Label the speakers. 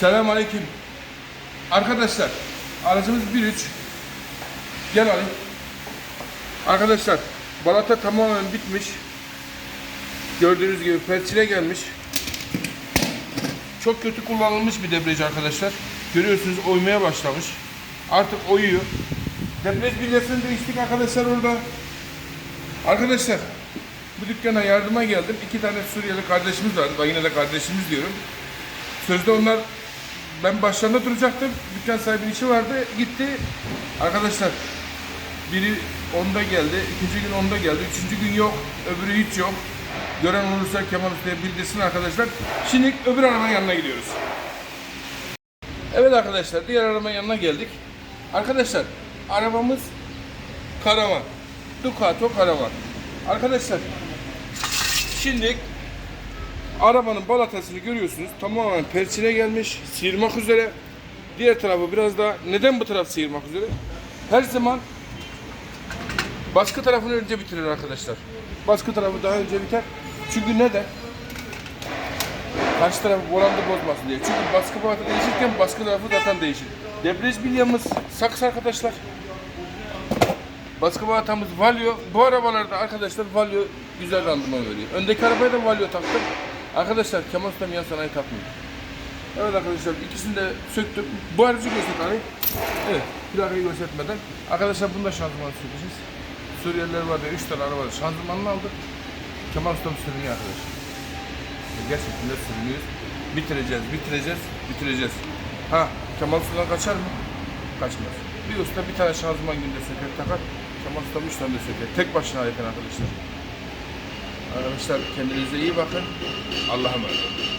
Speaker 1: Selam aleyküm. Arkadaşlar aracımız 1.3. Gel Ali. Arkadaşlar balata tamamen bitmiş. Gördüğünüz gibi perçile gelmiş. Çok kötü kullanılmış bir debriyaj arkadaşlar. Görüyorsunuz oymaya başlamış. Artık oyuyor. Debriyaj bilyasını değiştik arkadaşlar orada. Arkadaşlar bu dükkana yardıma geldim. İki tane Suriyeli kardeşimiz var. Yine de kardeşimiz diyorum. Sözde onlar ben başlarında duracaktım. Dükkan sahibinin işi vardı. Gitti. Arkadaşlar biri onda geldi. ikinci gün onda geldi. Üçüncü gün yok. Öbürü hiç yok. Gören olursa Kemal Usta'ya bildirsin arkadaşlar. Şimdi öbür arabanın yanına gidiyoruz. Evet arkadaşlar diğer arabanın yanına geldik. Arkadaşlar arabamız karavan. Ducato karavan. Arkadaşlar şimdi arabanın balatasını görüyorsunuz. Tamamen perçine gelmiş. Sıyırmak üzere. Diğer tarafı biraz daha neden bu taraf sıyırmak üzere? Her zaman baskı tarafını önce bitirir arkadaşlar. Baskı tarafı daha önce biter. Çünkü neden? Karşı tarafı volanda bozmasın diye. Çünkü baskı parti değişirken baskı tarafı zaten değişir. Debriyaj bilyamız saks arkadaşlar. Baskı bağlatamız Valio. Bu arabalarda arkadaşlar Valio güzel randıman veriyor. Öndeki arabaya da Valio taktım. Arkadaşlar Kemal Ustam yan sanayi takmıyor. Evet arkadaşlar ikisini de söktüm. Bu aracı gösterdik hani. Evet plakayı göstermeden. Arkadaşlar bunda şanzımanı sökeceğiz. Suriyeliler var diye 3 tane araba var. Şanzımanını aldık. Kemal Ustam sürünüyor arkadaşlar. Gerçekten de sürünüyoruz. Bitireceğiz, bitireceğiz, bitireceğiz. Ha Kemal Usta'dan kaçar mı? Kaçmaz. Bir usta bir tane şanzıman günde söker takar. Kemal Usta üç tane de söker. Tek başına yeter arkadaşlar. Arkadaşlar kendinize iyi bakın. Allah'a emanet olun.